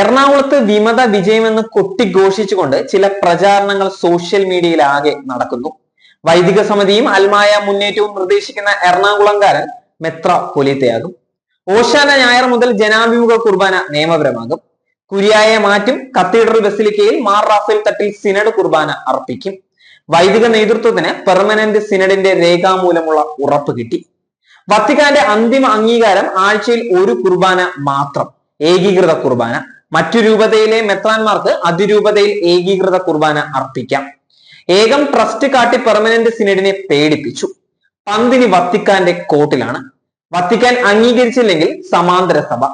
എറണാകുളത്ത് വിമത വിജയമെന്ന് കൊട്ടിഘോഷിച്ചുകൊണ്ട് ചില പ്രചാരണങ്ങൾ സോഷ്യൽ മീഡിയയിൽ ആകെ നടക്കുന്നു. വൈദിക സമിതിയും അൽമായ മുന്നേറ്റവും നിർദ്ദേശിക്കുന്ന എറണാകുളംകാരൻ മെത്ര പൊലീത്തയാകും. ഓശാന ഞായർ മുതൽ ജനാഭിമുഖ കുർബാന നിയമപരമാകും. കുരിയായെ മാറ്റും കത്തീഡ്രൽ ബസിലിക്കയിൽ മാർ റാഫേൽ തട്ടിൽ സിനഡ് കുർബാന അർപ്പിക്കും. വൈദിക നേതൃത്വത്തിന് പെർമനന്റ് സിനഡിന്റെ രേഖാമൂലമുള്ള ഉറപ്പ് കിട്ടി. വത്തിക്കാന്റെ അന്തിമ അംഗീകാരം ആഴ്ചയിൽ ഒരു കുർബാന മാത്രം ഏകീകൃത കുർബാന. മറ്റു രൂപതയിലെ മെത്രാന്മാർക്ക് അതിരൂപതയിൽ ഏകീകൃത കുർബാന അർപ്പിക്കാം. ഏകം ട്രസ്റ്റ് കാട്ടി പെർമനന്റ് സിനഡിനെ പേടിപ്പിച്ചു. പന്തിനി വത്തിക്കാന്റെ കോട്ടിലാണ്. വത്തിക്കാൻ അംഗീകരിച്ചില്ലെങ്കിൽ സമാന്തര സഭ.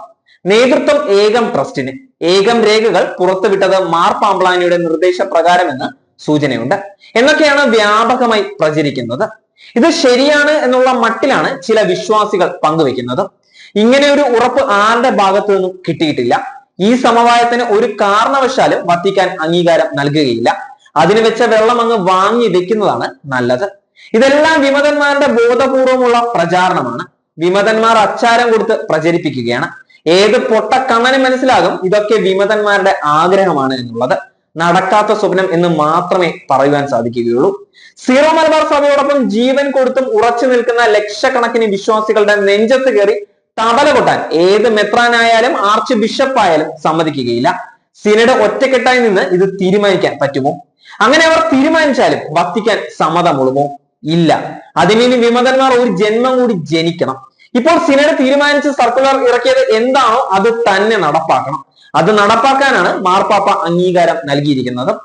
നേതൃത്വം ഏകം ട്രസ്റ്റിന് ഏകം രേഖകൾ പുറത്തുവിട്ടത് മാർ പാമ്പ്ലാനിയുടെ നിർദ്ദേശപ്രകാരമെന്ന് സൂചനയുണ്ട്. എന്നൊക്കെയാണ് വ്യാപകമായി പ്രചരിക്കുന്നത്. ഇത് ശരിയാണ് എന്നുള്ള മട്ടിലാണ് ചില വിശ്വാസികൾ പങ്കുവെക്കുന്നത് ഇങ്ങനെ ഒരു ഉറപ്പ് ആരുടെ ഭാഗത്തു നിന്നും കിട്ടിയിട്ടില്ല. ഈ സമവായത്തിന് ഒരു കാരണവശാലും വത്തിക്കാൻ അംഗീകാരം നൽകുകയില്ല. അതിന് വെച്ച വെള്ളം അങ്ങ് വാങ്ങി വെക്കുന്നതാണ് നല്ലത്. ഇതെല്ലാം വിമതന്മാരുടെ ബോധപൂർവമുള്ള പ്രചാരണമാണ്. വിമതന്മാർ അച്ചാരം കൊടുത്ത് പ്രചരിപ്പിക്കുകയാണ്. ഏത് പൊട്ടക്കണ്ണന് മനസ്സിലാകും ഇതൊക്കെ വിമതന്മാരുടെ ആഗ്രഹമാണ് എന്നുള്ളത്. നടക്കാത്ത സ്വപ്നം എന്ന് മാത്രമേ പറയുവാൻ സാധിക്കുകയുള്ളൂ. സീറോ മലബാർ സഭയോടൊപ്പം ജീവൻ കൊടുത്തും ഉറച്ചു നിൽക്കുന്ന ലക്ഷക്കണക്കിന് വിശ്വാസികളുടെ നെഞ്ചത്ത് കയറി തബല കൊട്ടാൻ ഏത് മെത്രാനായാലും ആർച്ച് ബിഷപ്പ് ആയാലും സമ്മതിക്കുകയില്ല. സിനഡ് ഒറ്റക്കെട്ടായി നിന്ന് ഇത് തീരുമാനിക്കാൻ പറ്റുമോ? അങ്ങനെ അവർ തീരുമാനിച്ചാലും വത്തിക്കാൻ സമ്മതമുളുമോ ഇല്ല. അതിനി വിമതന്മാർ ഒരു ജന്മം കൂടി ജനിക്കണം. ഇപ്പോൾ സിനഡ് തീരുമാനിച്ച് സർക്കുലർ ഇറക്കിയത് എന്താണോ അത് തന്നെ നടപ്പാക്കണം. അത് നടപ്പാക്കാനാണ് മാർപ്പാപ്പ അംഗീകാരം നൽകിയിരിക്കുന്നത്.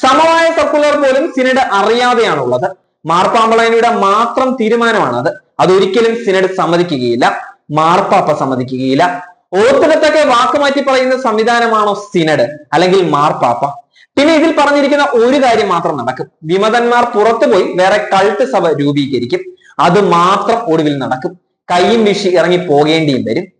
സമവായ സർക്കുലർ പോലും സിനഡ് അറിയാതെയാണുള്ളത്. മാർപ്പാമ്പളയനയുടെ മാത്രം തീരുമാനമാണത്. അത് അതൊരിക്കലും സിനഡ് സമ്മതിക്കുകയില്ല. മാർപ്പാപ്പ സമ്മതിക്കുകയില്ല. ഓർത്തിടത്തൊക്കെ വാക്കുമാറ്റി പറയുന്ന സംവിധാനമാണോ സിനഡ് അല്ലെങ്കിൽ മാർപ്പാപ്പ? പിന്നെ ഇതിൽ പറഞ്ഞിരിക്കുന്ന ഒരു കാര്യം മാത്രം നടക്കും. വിമതന്മാർ പുറത്തുപോയി വേറെ കൾട്ട് സഭ രൂപീകരിക്കും. അത് മാത്രം ഒടുവിൽ നടക്കും. കൈയും വീശി ഇറങ്ങി പോകേണ്ടിയും വരും.